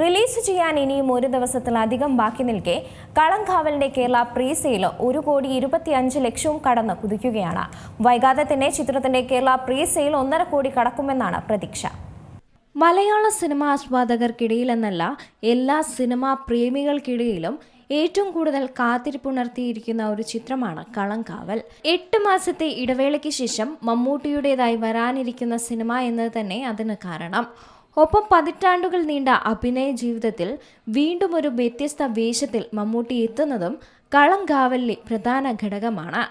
Release ചെയ്യാൻ ഇനിയും ഒരു ദിവസത്തിലധികം ബാക്കി നിൽക്കെ. കളംകാവലിന്റെ കേരള പ്രീ സെയിൽ ഒരു കോടി ഇരുപത്തിയഞ്ച് ലക്ഷവും കടന്ന് കുതിക്കുകയാണ്. വൈകാതെ തന്നെ ചിത്രത്തിന്റെ കേരള പ്രീ സെയിൽ ഒന്നര കോടി കടക്കുമെന്നാണ് പ്രതീക്ഷ. മലയാള സിനിമാ ആസ്വാദകർക്കിടയിലെന്നല്ല എല്ലാ സിനിമാ പ്രേമികൾക്കിടയിലും ഏറ്റവും കൂടുതൽ കാത്തിരിപ്പുണർത്തിയിരിക്കുന്ന ഒരു ചിത്രമാണ് കളംകാവൽ. എട്ട് മാസത്തെ ഇടവേളയ്ക്ക് ശേഷം മമ്മൂട്ടിയുടേതായി വരാനിരിക്കുന്ന സിനിമ എന്നത് തന്നെ അതിന് കാരണം. ഒപ്പം പതിറ്റാണ്ടുകൾ നീണ്ട അഭിനയ ജീവിതത്തിൽ വീണ്ടും ഒരു വ്യത്യസ്ത വേഷത്തിൽ മമ്മൂട്ടി എത്തുന്നതും കളങ്കാവലിലെ പ്രധാന ഘടകമാണ്.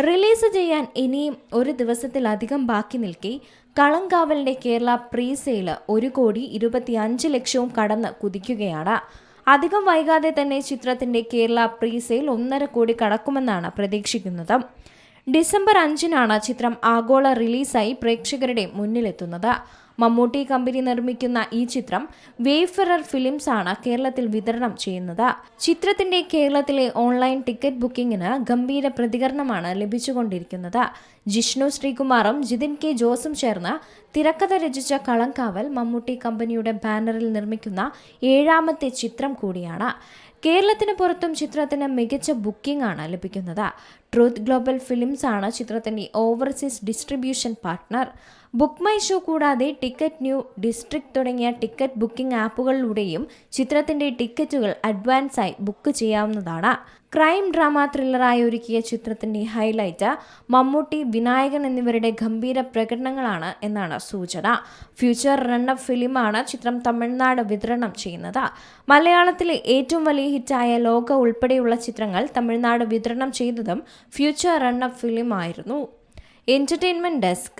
റിലീസ് ചെയ്യാൻ ഇനിയും ഒരു ദിവസത്തിലധികം ബാക്കി നിൽക്കെ കളങ്കാവലിന്റെ കേരള പ്രീ സെയിൽ ഒരു കോടി ഇരുപത്തി അഞ്ച് ലക്ഷവും കടന്ന് കുതിക്കുകയാണ്. അധികം വൈകാതെ തന്നെ ചിത്രത്തിന്റെ കേരള പ്രീ സെയിൽ ഒന്നര കോടി കടക്കുമെന്നാണ് പ്രതീക്ഷിക്കുന്നത്. ഡിസംബർ അഞ്ചിനാണ് ചിത്രം ആഗോള റിലീസായി പ്രേക്ഷകരുടെ മുന്നിലെത്തുന്നത്. മമ്മൂട്ടി കമ്പനി നിർമ്മിക്കുന്ന ഈ ചിത്രം വേഫറർ ഫിലിംസ് ആണ് കേരളത്തിൽ വിതരണം ചെയ്യുന്നത്. ചിത്രത്തിന്റെ കേരളത്തിലെ ഓൺലൈൻ ടിക്കറ്റ് ബുക്കിംഗിന് ഗംഭീര പ്രതികരണമാണ് ലഭിച്ചുകൊണ്ടിരിക്കുന്നത്. ജിഷ്ണു ശ്രീകുമാറും ജിതിൻ കെ ജോസും ചേർന്ന് തിരക്കഥ രചിച്ച കളങ്കാവൽ മമ്മൂട്ടി കമ്പനിയുടെ ബാനറിൽ നിർമ്മിക്കുന്ന ഏഴാമത്തെ ചിത്രം കൂടിയാണ്. കേരളത്തിന് പുറത്തും ചിത്രത്തിന് മികച്ച ബുക്കിംഗ് ആണ് ലഭിക്കുന്നത്. ട്രൂത്ത് ഗ്ലോബൽ ഫിലിംസ് ആണ് ചിത്രത്തിന്റെ overseas distribution partner Book My Show കൂടാതെ ടിക്കറ്റ് ന്യൂ ഡിസ്ട്രിക്ട് തുടങ്ങിയ ടിക്കറ്റ് ബുക്കിംഗ് ആപ്പുകളിലൂടെയും ചിത്രത്തിന്റെ ടിക്കറ്റുകൾ അഡ്വാൻസായി ബുക്ക് ചെയ്യാവുന്നതാണ്. ക്രൈം ഡ്രാമ ത്രില്ലറായി ഒരുക്കിയ ചിത്രത്തിന്റെ ഹൈലൈറ്റ് മമ്മൂട്ടി വിനായകൻ എന്നിവരുടെ ഗംഭീര പ്രകടനങ്ങളാണ് എന്നാണ് സൂചന. ഫ്യൂച്ചർ റണ്ണപ്പ് ഫിലിമാണ് ചിത്രം തമിഴ്നാട് വിതരണം ചെയ്യുന്നത്. മലയാളത്തിലെ ഏറ്റവും വലിയ ഹിറ്റായ ലോക ഉൾപ്പെടെയുള്ള ചിത്രങ്ങൾ തമിഴ്നാട് വിതരണം ചെയ്തതും ഫ്യൂച്ചർ റണ്ണപ്പ് ഫിലിമായിരുന്നു entertainment desk